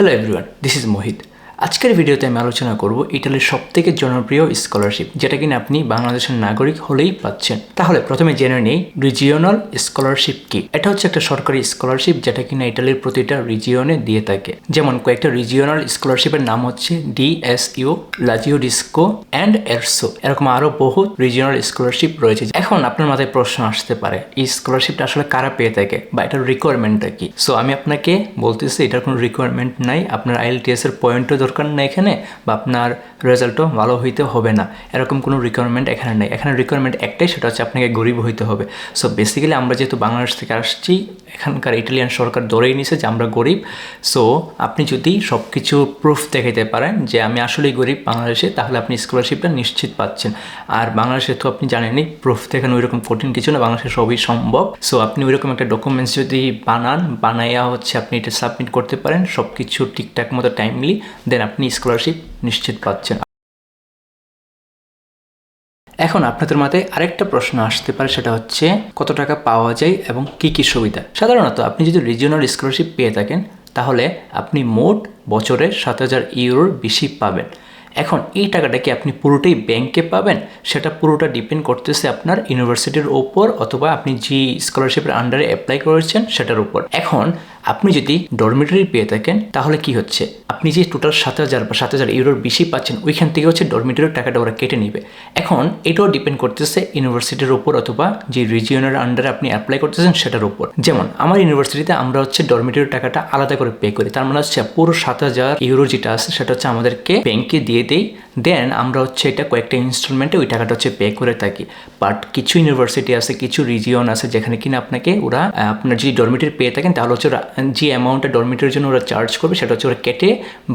Hello everyone, this is Mohit. আজকের ভিডিওতে আমি আলোচনা করব ইটালির সবথেকে জনপ্রিয় স্কলারশিপ, যেটা কিনা আপনি বাংলাদেশের নাগরিক হলেই পাচ্ছেন। তাহলে প্রথমে জেনে নেই রিজিওনাল স্কলারশিপ কি। এটা হচ্ছে একটা সরকারি স্কলারশিপ, যেটা কিনা ইটালির প্রতিটা রিজিয়নে দিয়ে থাকে। যেমন কয়েকটা রিজিওনাল স্কলারশিপের নাম হচ্ছে DSU Lazio DiSCo and ERSU এরকম আরও বহু রিজিওনাল স্কলারশিপ রয়েছে। এখন আপনার মাথায় প্রশ্ন আসতে পারে, এই স্কলারশিপটা আসলে কারা পেয়ে থাকে বা এটার রিকোয়ারমেন্টটা কি? সো আমি আপনাকে বলতেছি, এটার কোনো রিকোয়ারমেন্ট নাই। আপনার আইএলটিএস এর পয়েন্টও দরকার নেই এখানে বা আপনার রেজাল্টও ভালো হইতে হবে না। এরকম কোনো রিকোয়ারমেন্ট এখানে নেই। এখানে রিকোয়ারমেন্ট একটাই, সেটা হচ্ছে আপনাকে গরিব হইতে হবে। সো বেসিক্যালি আমরা যেহেতু বাংলাদেশ থেকে আসছি, এখানকার ইটালিয়ান সরকার ধরেই নিছে যে আমরা গরিব। সো আপনি যদি সব কিছু প্রুফ দেখাইতে পারেন যে আমি আসলেই গরিব বাংলাদেশে, তাহলে আপনি স্কলারশিপটা নিশ্চিত পাচ্ছেন। আর বাংলাদেশে তো আপনি জানেনই প্রুফ দেখানো ওইরকম কঠিন কিছু না, বাংলাদেশে সবই সম্ভব। সো আপনি ওইরকম একটা ডকুমেন্টস যদি বানান, বানাইয়া হচ্ছে আপনি এটা সাবমিট করতে পারেন সব কিছু ঠিকঠাক মতো টাইমলি দেন আপনি স্কলারশিপ নিশ্চিত পাচ্ছেন। এখন আপনাদের মাথায় আরেকটা প্রশ্ন আসতে পারে, সেটা হচ্ছে, কত টাকা পাওয়া যায় এবং কি কি সুবিধা? সাধারণত আপনি যদি রিজিওনাল স্কলারশিপ পেয়ে থাকেন, তাহলে আপনি মোট বছরে সাত হাজার ইউরোর বেশি পাবেন। এখন এই টাকাটা কি আপনি পুরোটাই ব্যাংকে পাবেন? সেটা পুরোটা ডিপেন্ড করতেছে আপনার ইউনিভার্সিটির ওপর অথবা আপনি যে স্কলারশিপের আন্ডারে অ্যাপ্লাই করেছেন, সেটার উপর। এখন আপনি যদি ডরমিটরি পেয়ে থাকেন, তাহলে কি হচ্ছে? আপনি যে টোটাল সাত হাজার বা সাত হাজার ইউরোর বেশি পাচ্ছেন, ওইখান থেকে হচ্ছে ডরমিটরির টাকাটা ওরা কেটে নেবে। এখন এটাও ডিপেন্ড করতেছে ইউনিভার্সিটির উপর অথবা যে রিজিয়নের আন্ডারে আপনি অ্যাপ্লাই করতেছেন, সেটার উপর। যেমন আমার ইউনিভার্সিটিতে আমরা হচ্ছে ডরমিটরির টাকাটা আলাদা করে পে করি। তার মানে হচ্ছে পুরো সাত হাজার ইউরো যেটা আছে, সেটা হচ্ছে আমাদেরকে ব্যাংকে দিয়ে দেই। দেন আমরা হচ্ছে এটা কয়েকটা ইনস্টলমেন্টে ওই টাকাটা হচ্ছে পে করে থাকি। বাট কিছু ইউনিভার্সিটি আছে, কিছু রিজিয়ন আছে যেখানে কিনা আপনাকে ওরা আপনার যদি ডরমিটরি পেয়ে থাকেন, তাহলে হচ্ছে ওরা যে অ্যামাউন্টটা ডরমিটরির জন্য ওরা চার্জ করবে, সেটা হচ্ছে ওরা কেটে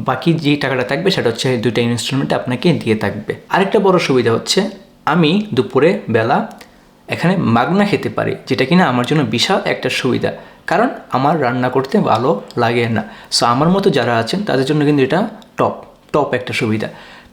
বাকি যে টাকাটা থাকবে, সেটা হচ্ছে দুইটা ইনস্টলমেন্টে আপনাকে দিয়ে থাকবে। আরেকটা বড় সুবিধা হচ্ছে, আমি দুপুরে বেলা এখানে মাগনা খেতে পারি, যেটা কিনা আমার জন্য বিশাল একটা সুবিধা। কারণ আমার রান্না করতে ভালো লাগে না। সো আমার মতো যারা আছেন, তাদের জন্য কিন্তু এটা টপ টপ একটা সুবিধা।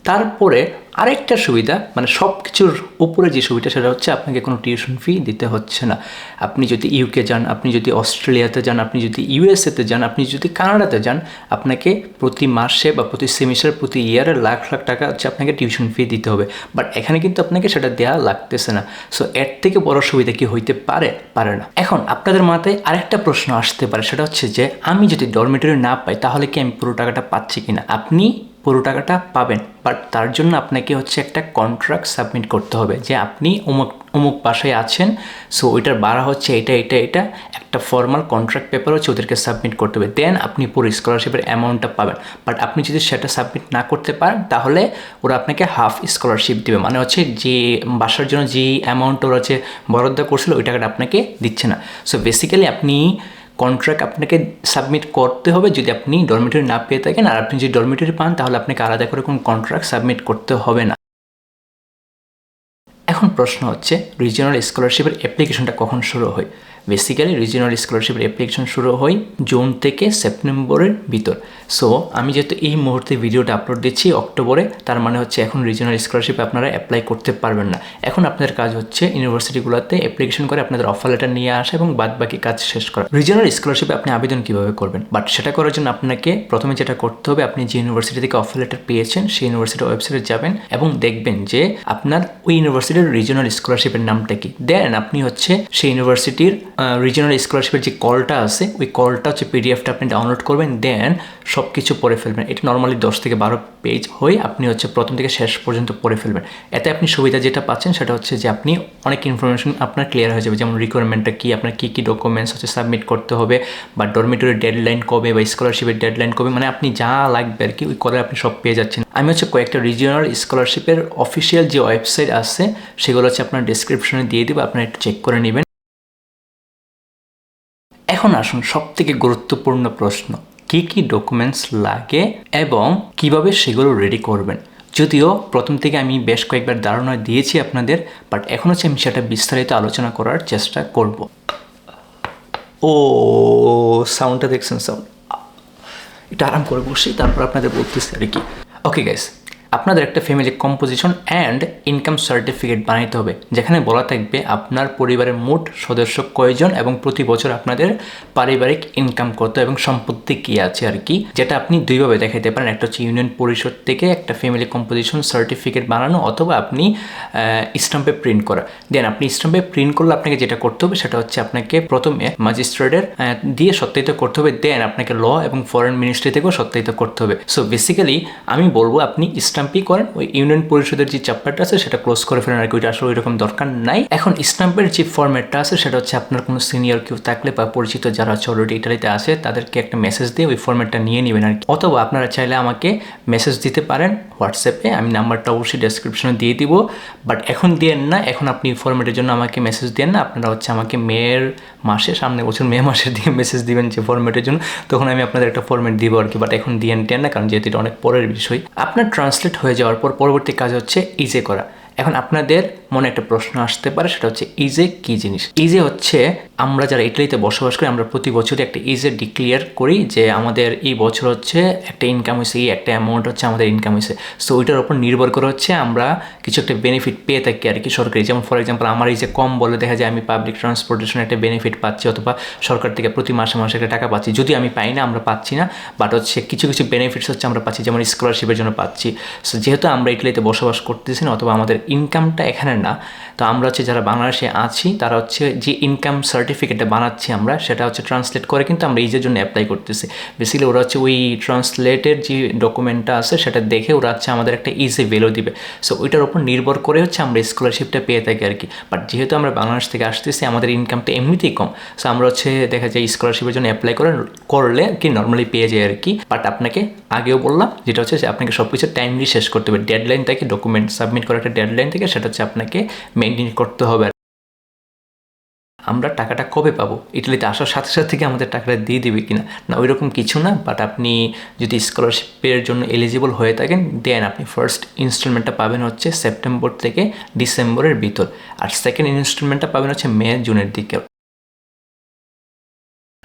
তারপরে আরেকটা সুবিধা মানে সব কিছুর উপরে যে সুবিধা, সেটা হচ্ছে আপনাকে কোনো টিউশন ফি দিতে হচ্ছে না। আপনি যদি ইউকে যান, আপনি যদি অস্ট্রেলিয়াতে যান, আপনি যদি ইউএসএতে যান, আপনি যদি কানাডাতে যান, আপনাকে প্রতি মাসে বা প্রতি সেমিস্টার প্রতি ইয়ারে লাখ লাখ টাকা হচ্ছে আপনাকে টিউশন ফি দিতে হবে। বাট এখানে কিন্তু আপনাকে সেটা দেওয়া লাগতেছে না। সো এর থেকে বড় সুবিধা কি হইতে পারে? পারে না। এখন আপনাদের মাথায় আরেকটা প্রশ্ন আসতে পারে, সেটা হচ্ছে যে, আমি যদি ডরমিটরি না পাই, তাহলে কি আমি পুরো টাকাটা পাচ্ছি কিনা? আপনি পুরো টাকাটা পাবেন। বাট তার জন্য আপনাকে হচ্ছে একটা কন্ট্রাক্ট সাবমিট করতে হবে যে আপনি অমুক অমুক বাসায় আছেন সো ওইটার বাড়া হচ্ছে এটা এটা এটা, একটা ফর্মাল কন্ট্রাক্ট পেপার হচ্ছে ওদেরকে সাবমিট করতে হবে। দেন আপনি পুরো স্কলারশিপের অ্যামাউন্টটা পাবেন। বাট আপনি যদি সেটা সাবমিট না করতে পারেন, তাহলে ওরা আপনাকে হাফ স্কলারশিপ দেবে। মানে হচ্ছে যে বাসার জন্য যে অ্যামাউন্ট ওরা হচ্ছে বরাদ্দ করছিল, ওই টাকাটা আপনাকে দিচ্ছে না। সো বেসিক্যালি আপনি কন্ট্রাক্ট আপনাকে সাবমিট করতে হবে। যদি আপনি ডরমিটরি না পেয়ে থাকেন আর আপনি যদি ডরমিটরি পান, তাহলে আপনাকে আলাদা করে কোনো কন্ট্রাক্ট সাবমিট করতে হবে না। এখন প্রশ্ন হচ্ছে রিজিওনাল স্কলারশিপের অ্যাপ্লিকেশনটা কখন শুরু হয়? বেসিক্যালি রিজিওনাল স্কলারশিপের অ্যাপ্লিকেশন শুরু হয় জুন থেকে সেপ্টেম্বরের ভিতর। সো আমি যেহেতু এই মুহূর্তে ভিডিওটা আপলোড দিচ্ছি অক্টোবরে তার মানে হচ্ছে এখন রিজিওনাল স্কলারশিপ আপনারা অ্যাপ্লাই করতে পারবেন না। এখন আপনাদের কাজ হচ্ছে ইউনিভার্সিটিগুলোতে অ্যাপ্লিকেশন করে আপনাদের অফার লেটার নিয়ে আসা এবং বাদ বাকি কাজ শেষ করা। রিজিওনাল স্কলারশিপে আপনি আবেদন কীভাবে করবেন? বাট সেটা করার জন্য আপনাকে প্রথমে যেটা করতে হবে, আপনি যে ইউনিভার্সিটি থেকে অফার লেটার পেয়েছেন, সেই ইউনিভার্সিটির ওয়েবসাইটে যাবেন এবং দেখবেন যে আপনার ওই ইউনিভার্সিটির রিজিওনাল স্কলারশিপের নামটা কি। দেন আপনি হচ্ছে সেই ইউনিভার্সিটির রিজিওনাল স্কলারশিপের যে কলটা আছে, ওই কলটা হচ্ছে পিডিএফটা আপনি ডাউনলোড করবেন দেন সব কিছু পড়ে ফেলবেন। এটা নর্মালি দশ থেকে বারো পেজ হয়ে আপনি হচ্ছে প্রথম থেকে শেষ পর্যন্ত পড়ে ফেলবেন। এতে আপনি সুবিধা যেটা পাচ্ছেন সেটা হচ্ছে যে আপনি অনেক ইনফরমেশন আপনার ক্লিয়ার হয়ে যাবে। যেমন রিকোয়ারমেন্টটা কী, আপনার কী কী ডকুমেন্টস হচ্ছে সাবমিট করতে হবে, বা ডরমিটরির ডেডলাইন কবে, বা স্কলারশিপের ডেডলাইন কবে মানে আপনি যা লাগবে আর কি, ওই কলে আপনি সব পেয়ে যাচ্ছেন। আমি হচ্ছে কয়েকটা রিজিওনাল স্কলারশিপের অফিসিয়াল যে ওয়েবসাইট আছে, সেগুলো হচ্ছে আপনার ডিসক্রিপশনে দিয়ে দেবো, আপনারা একটু চেক করে নেবেন। এখন আসুন সব থেকে গুরুত্বপূর্ণ প্রশ্ন, কি কি ডকুমেন্টস লাগে এবং কীভাবে সেগুলো রেডি করবেন? যদিও প্রথম থেকে আমি বেশ কয়েকবার ধারণা দিয়েছি আপনাদের বাট এখন হচ্ছে আমি সেটা বিস্তারিত আলোচনা করার চেষ্টা করব। ও সাউন্ডটা দেখছেন সাউন্ড এটা আরাম করে বসি, তারপর আপনাদের বলতেছি আর কি। ওকে গাইস আপনাদের একটা family composition and income certificate বানাইতে হবে, যেখানে বলা থাকবে আপনার পরিবারের মোট সদস্য কয়জন এবং প্রতি বছর আপনাদের পারিবারিক ইনকাম কত এবং সম্পত্তি কী আছে আর কি, যেটা আপনি দুইভাবে দেখাইতে পারেন। একটা হচ্ছে ইউনিয়ন পরিষদ থেকে একটা ফ্যামিলি কম্পোজিশন সার্টিফিকেট বানানো অথবা আপনি স্টাম্পে প্রিন্ট করা। দেন আপনি স্টাম্পে প্রিন্ট করলে আপনাকে যেটা করতে হবে সেটা হচ্ছে আপনাকে প্রথমে ম্যাজিস্ট্রেটের দিয়ে সত্যায়িত করতে হবে দেন আপনাকে ল এবং ফরেন মিনিস্ট্রি থেকেও সত্যায়িত করতে হবে। সো বেসিক্যালি আমি বলব আপনি স্টাম্পই করেন, ওই ইউনিয়ন পরিষদের যে চ্যাপ্টারটা আছে, সেটা ক্লোজ করে ফেলেন আর কি, ওইটা আসলে ওইরকম দরকার নাই। এখন স্টাম্পের যে ফর্ম্যাটটা আছে, সেটা হচ্ছে আপনার কোনো সিনিয়র কেউ থাকলে বা পরিচিত যারা হচ্ছে অলরেডি ইটালিতে আছে, তাদেরকে একটা মেসেজ দিয়ে ওই ফর্ম্যাটটা নিয়ে নেবেন আর কি। অথবা আপনারা চাইলে আমাকে মেসেজ দিতে পারেন হোয়াটসঅ্যাপে আমি নাম্বারটা অবশ্যই ডেসক্রিপশনে দিয়ে দিব। বাট এখন দিয়েন না, এখন আপনি ফর্ম্যাটের জন্য আমাকে মেসেজ দেন না, আপনারা হচ্ছে আমাকে মেয়ের মাসে, সামনে বছর মে মাসের দিকে মেসেজ দিবেন যে ফর্ম্যাটের জন্য, তখন আমি আপনাদের একটা ফর্ম্যাট দিব আর কি। বাট এখন দিয়েন টেন না, কারণ যেহেতু এটা অনেক পরের বিষয়। আপনার ট্রান্সলেট হয়ে যাওয়ার পর পরবর্তী কাজ হচ্ছে ইজে করা। এখন আপনাদের মনে একটা প্রশ্ন আসতে পারে, সেটা হচ্ছে ইজে কি জিনিস? ইজে হচ্ছে আমরা যারা ইটালিতে বসবাস করি, আমরা প্রতি বছরই একটা ইজে ডিক্লিয়ার করি যে আমাদের এই বছর হচ্ছে একটা ইনকাম হয়েছে, এই একটা অ্যামাউন্ট হচ্ছে আমাদের ইনকাম হয়েছে। সো ওইটার উপর নির্ভর করে হচ্ছে আমরা কিছু একটা বেনিফিট পেয়ে থাকি আর কি সরকারি। যেমন ফর এক্সাম্পল আমার এই যে কম বলে দেখা যায় আমি পাবলিক ট্রান্সপোর্টেশন একটা বেনিফিট পাচ্ছি অথবা সরকার থেকে প্রতি মাসে মাসে একটা টাকা পাচ্ছি। যদি আমি পাই না, আমরা পাচ্ছি না বাট হচ্ছে কিছু কিছু বেনিফিটস হচ্ছে আমরা পাচ্ছি, যেমন স্কলারশিপের জন্য পাচ্ছি। সো যেহেতু আমরা ইটালিতে বসবাস করতেছি না, অথবা আমাদের ইনকামটা এখানে না। তো আমরা হচ্ছে যারা বাংলাদেশে আছি, তারা হচ্ছে যে ইনকাম সার্টিফিকেটটা বানাচ্ছি আমরা, সেটা হচ্ছে ট্রান্সলেট করে কিন্তু আমরা ইজের জন্য অ্যাপ্লাই করতেছি। বেসিক্যালি ওরা হচ্ছে ওই ট্রান্সলেটের যে ডকুমেন্টটা আছে, সেটা দেখে ওরা হচ্ছে আমাদের একটা ইজি ভ্যালু দিবে। সো ওইটার উপর নির্ভর করে হচ্ছে আমরা স্কলারশিপটা পেয়ে থাকি আর কি। বাট যেহেতু আমরা বাংলাদেশ থেকে আসতেছি, আমাদের ইনকামটা এমনিতেই কম। সো আমরা হচ্ছে দেখা যায় স্কলারশিপের জন্য অ্যাপ্লাই করে করলে কি নর্মালি পেয়ে যায় আর কি। বাট আপনাকে আগেও বললাম, যেটা হচ্ছে আপনাকে সব কিছু টাইমলি শেষ করতে হবে। ডেডলাইন থেকে ডকুমেন্ট সাবমিট করার একটা ডেডলাইন থেকে, সেটা হচ্ছে আপনাকে মেনটেন করতে হবে। আমরা টাকাটা কবে পাবো? ইটালিতে আসার সাথে সাথে থেকে আমাদের টাকাটা দিয়ে দেবে কিনা? না ওই রকম কিছু না বাট আপনি যদি স্কলারশিপের জন্য এলিজিবল হয়ে থাকেন দেন আপনি ফার্স্ট ইনস্টলমেন্টটা পাবেন হচ্ছে সেপ্টেম্বর থেকে ডিসেম্বরের ভিতর। আর সেকেন্ড ইনস্টলমেন্টটা পাবেন হচ্ছে মে জুনের দিকে।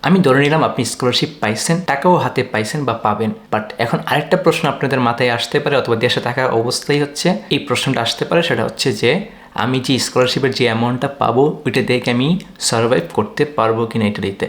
আমি ধরে নিলাম আপনি স্কলারশিপ পাইছেন, টাকাও হাতে পাইছেন বা পাবেন। বাট এখন আরেকটা প্রশ্ন আপনাদের মাথায় আসতে পারে অথবা দেশে থাকা অবস্থাই হচ্ছে, এই প্রশ্নটা আসতে পারে, সেটা হচ্ছে যে, আমি যে স্কলারশিপের যে অ্যামাউন্টটা পাবো, ওইটা দেখে আমি সার্ভাইভ করতে পারব কিনা দিতে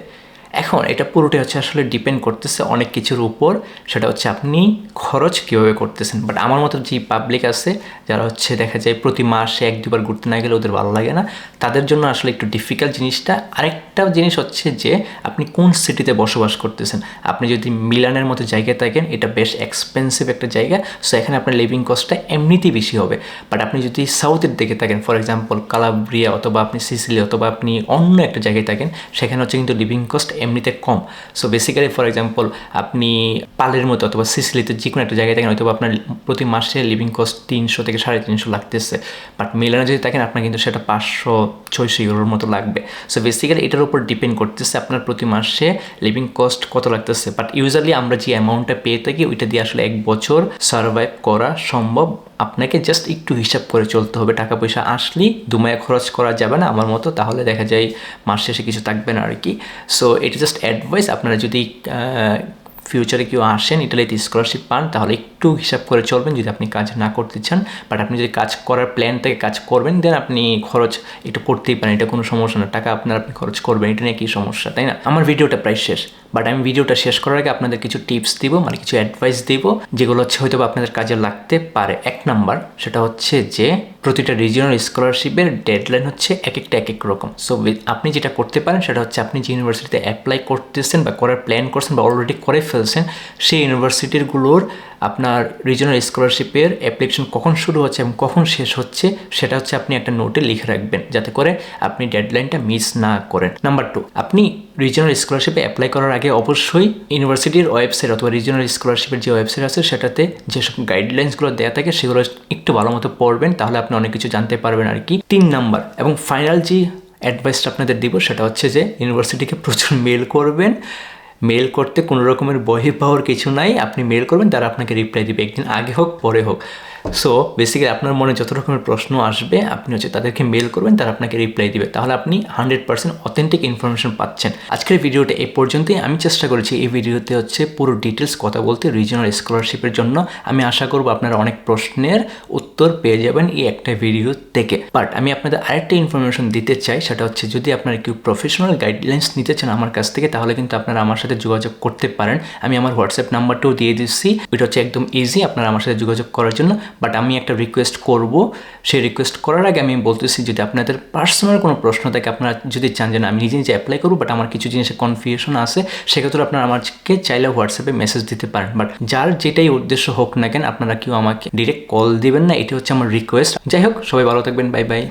এখন এটা পুরোটাই হচ্ছে আসলে ডিপেন্ড করতেছে অনেক কিছুর উপর। সেটা হচ্ছে আপনি খরচ কীভাবে করতেছেন। বাট আমার মতো যে পাবলিক আছে, যারা হচ্ছে দেখা যায় প্রতি মাসে এক, দুবার ঘুরতে না গেলে ওদের ভালো লাগে না, তাদের জন্য আসলে একটু ডিফিকাল্ট জিনিসটা। আরেকটা জিনিস হচ্ছে যে, আপনি কোন সিটিতে বসবাস করতেছেন? আপনি যদি মিলানের মতো জায়গায় থাকেন, এটা বেশ এক্সপেন্সিভ একটা জায়গা। সো এখানে আপনার লিভিং কস্টটা এমনিতেই বেশি হবে। বাট আপনি যদি সাউথের দিকে থাকেন ফর এক্সাম্পল কালাব্রিয়া অথবা আপনি সিসিলি অথবা আপনি অন্য একটা জায়গায় থাকেন, সেখানে হচ্ছে কিন্তু লিভিং কস্ট এমনিতে কম। সো বেসিক্যালি ফর এক্সাম্পল আপনি পালের মতো অথবা সিসিলিতে যে কোনো একটা জায়গায় থাকেন হয়তো আপনার প্রতি মাসে লিভিং কস্ট তিনশো থেকে সাড়ে তিনশো লাগতেছে। বাট মিলানে যদি থাকেন, আপনার কিন্তু সেটা পাঁচশো, ছয়শো ইউরোর মতো লাগবে। সো বেসিক্যালি এটার উপর ডিপেন্ড করতেছে আপনার প্রতি মাসে লিভিং কস্ট কত লাগতেছে। বাট ইউজুয়ালি আমরা যে অ্যামাউন্টটা পেয়ে থাকি, ওইটা দিয়ে আসলে এক বছর সার্ভাইভ করা সম্ভব আপনাকে জাস্ট একটু হিসাব করে চলতে হবে। টাকা পয়সা আসলেই দুমায়া খরচ করা যাবে না আমার মতো, তাহলে দেখা যায় মাস শেষে কিছু থাকবে না আর কি সো এটা জাস্ট অ্যাডভাইস আপনারা যদি ফিউচারে কেউ আসেন ইটালিতে স্কলারশিপ পান, তাহলে একটু হিসাব করে চলবেন যদি আপনি কাজ না করতে চান। বাট আপনি যদি কাজ করার প্ল্যান থেকে কাজ করবেন দেন আপনি খরচ একটু করতেই পারেন। এটা কোনো সমস্যা না। টাকা আপনার আপনি খরচ করবেন, এটা নিয়ে কী সমস্যা, তাই না? আমার ভিডিওটা প্রায় শেষ। বাট আমি ভিডিওটা শেষ করার আগে আপনাদের কিছু টিপস দিব মানে কিছু অ্যাডভাইস দিব, যেগুলো হচ্ছে হয়তো আপনাদের কাজে লাগতে পারে। এক নাম্বার সেটা হচ্ছে যে প্রতিটা রিজিয়নাল স্কলারশিপের ডেডলাইন হচ্ছে এক একটা এক এক রকম সো আপনি যেটা করতে পারেন, সেটা হচ্ছে আপনি যে ইউনিভার্সিটিতে অ্যাপ্লাই করতেছেন বা করার প্ল্যান করছেন বা অলরেডি করে ফেলছেন, সেই ইউনিভার্সিটিরগুলোর আপনার রিজনাল স্কলারশিপের অ্যাপ্লিকেশন কখন শুরু হচ্ছে এবং কখন শেষ হচ্ছে, সেটা হচ্ছে আপনি একটা নোটে লিখে রাখবেন, যাতে করে আপনি ডেডলাইনটা মিস না করেন। নাম্বার টু আপনি রিজনাল স্কলারশিপে অ্যাপ্লাই করার আগে অবশ্যই ইউনিভার্সিটির ওয়েবসাইট অথবা রিজনাল স্কলারশিপের যে ওয়েবসাইট আছে, সেটাতে যেসব গাইডলাইন্সগুলো দেওয়া থাকে, সেগুলো একটু ভালো মতো পড়বেন, তাহলে আপনি অনেক কিছু জানতে পারবেন আর কি। তিন নাম্বার এবং ফাইনাল যে অ্যাডভাইসটা আপনাদের দিব, সেটা হচ্ছে যে ইউনিভার্সিটিকে প্রচুর মেল করবেন মেল করতে কোনো রকমের বহি পাওয়ার কিছু নাই। আপনি মেল করবেন, তারা আপনাকে রিপ্লাই দেবে। একদিন আগে হোক, পরে হোক। সো বেসিক্যালি আপনার মনে যত রকমের প্রশ্ন আসবে, আপনি হচ্ছে তাদেরকে মেল করবেন, তারা আপনাকে রিপ্লাই দিবে। তাহলে আপনি হান্ড্রেড পার্সেন্ট অথেন্টিক ইনফরমেশন পাচ্ছেন। আজকের ভিডিওটা এই পর্যন্তই। আমি চেষ্টা করেছি এই ভিডিওতে হচ্ছে পুরো ডিটেলস কথা বলতে রিজনাল স্কলারশিপের জন্য। আমি আশা করব আপনারা অনেক প্রশ্নের উত্তর পেয়ে যাবেন এই একটা ভিডিও থেকে। বাট আমি আপনাদের আরেকটা ইনফরমেশন দিতে চাই, সেটা হচ্ছে যদি আপনারা কেউ প্রফেশনাল গাইডলাইন্স নিতে চান আমার কাছ থেকে, তাহলে কিন্তু আপনারা আমার সাথে যোগাযোগ করতে পারেন। আমি আমার হোয়াটসঅ্যাপ নাম্বারটাও দিয়ে দিচ্ছি। এটা হচ্ছে একদম ইজি আপনারা আমার সাথে যোগাযোগ করার জন্য। বাট আমি একটা রিকোয়েস্ট করব। সেই রিকোয়েস্ট করার আগে আমি বলতেছি যদি আপনাদের পার্সোনাল কোনো প্রশ্ন থাকে, আপনারা যদি চান যে আমি নিজে নিজে অ্যাপ্লাই করব বাট আমার কিছু জিনিসের কনফিউশন আছে, সেক্ষেত্রে আপনারা আমাকে চাইলে হোয়াটসঅ্যাপে মেসেজ দিতে পারেন। বাট যার যেটাই উদ্দেশ্য হোক না কেন, আপনারা কেউ আমাকে ডিরেক্ট কল দিবেন না, এটি হচ্ছে আমার রিকোয়েস্ট যাই হোক, সবাই ভালো থাকবেন বাই বাই